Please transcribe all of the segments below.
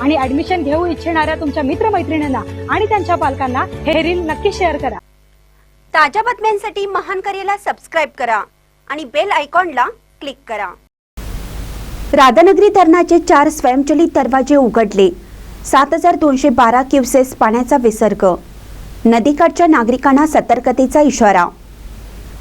आणि ऍडमिशन घेऊ इच्छिणाऱ्या तुमच्या मित्रमैत्रिणींना आणि त्यांच्या पालकांना हे रील नक्की शेअर करा. ताज्या बातम्यांसाठी महान करेला सबस्क्राईब करा आणि बेल आयकॉनला क्लिक करा. राधानगरी धरणाचे चार स्वयंचलित दरवाजे उघडले. सात हजार दोनशे बारा क्युसेस पाण्याचा विसर्ग. नदीकाठच्या नागरिकांना सतर्कतेचा इशारा.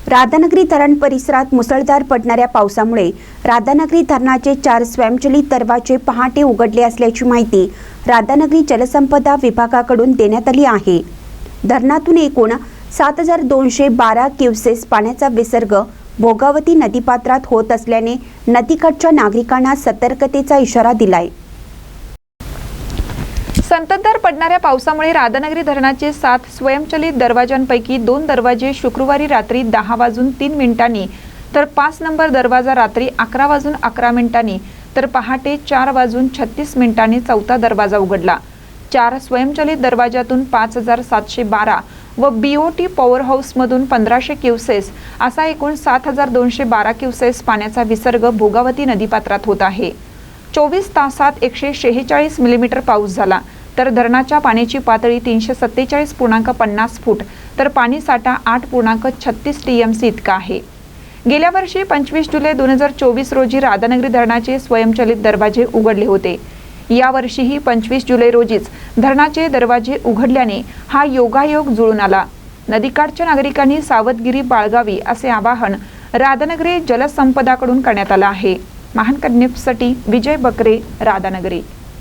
राधानगरी धरण परिसरात मुसळधार पडणाऱ्या पावसामुळे राधानगरी धरणाचे चार स्वयंचलित दरवाजे पहाटे उघडले असल्याची माहिती राधानगरी जलसंपदा विभागाकडून देण्यात आली आहे. धरणातून एकूण सात हजार दोनशे बारा क्युसेस पाण्याचा विसर्ग भोगावती नदीपात्रात होत असल्याने नदीकाठच्या नागरिकांना सतर्कतेचा इशारा दिलाय. संततधार पडणाऱ्या पावसामुळे राधानगरी धरणाचे सात स्वयंचलित दरवाजांपैकी दोन दरवाजे शुक्रवारी रात्री दहा वाजून तीन मिनिटांनी तर पाच नंबर दरवाजा रात्री अकरा वाजून अकरा मिनिटांनी तर पहाटे चार वाजून छत्तीस मिनिटांनी चौथा दरवाजा उघडला. चार स्वयंचलित दरवाजातून पाच हजार सातशे बारा व बीओटी पॉवर हाऊसमधून पंधराशे क्युसेस असा एकूण सात हजार दोनशे बारा क्युसेस पाण्याचा विसर्ग भोगावती नदीपात्रात होत आहे. चोवीस तासात एकशे शेहेचाळीस मिलीमीटर पाऊस झाला तर धरणाच्या पाण्याची पातळी तीनशे सत्तेचाळीस पूर्णांक पन्नास फूट तर पाणीसाठा आठ पूर्णांक छत्तीस टी एम सी इतका आहे. गेल्या वर्षी पंचवीस जुलै दोन हजार चोवीस रोजी राधानगरी धरणाचे स्वयंचलित दरवाजे उघडले होते. यावर्षीही पंचवीस जुलै रोजीच धरणाचे दरवाजे उघडल्याने हा योगायोग जुळून आला. नदीकाठच्या नागरिकांनी सावधगिरी बाळगावी असे आवाहन राधानगरी जलसंपदाकडून करण्यात आलं आहे. महान विजय बकरे राधानगरी.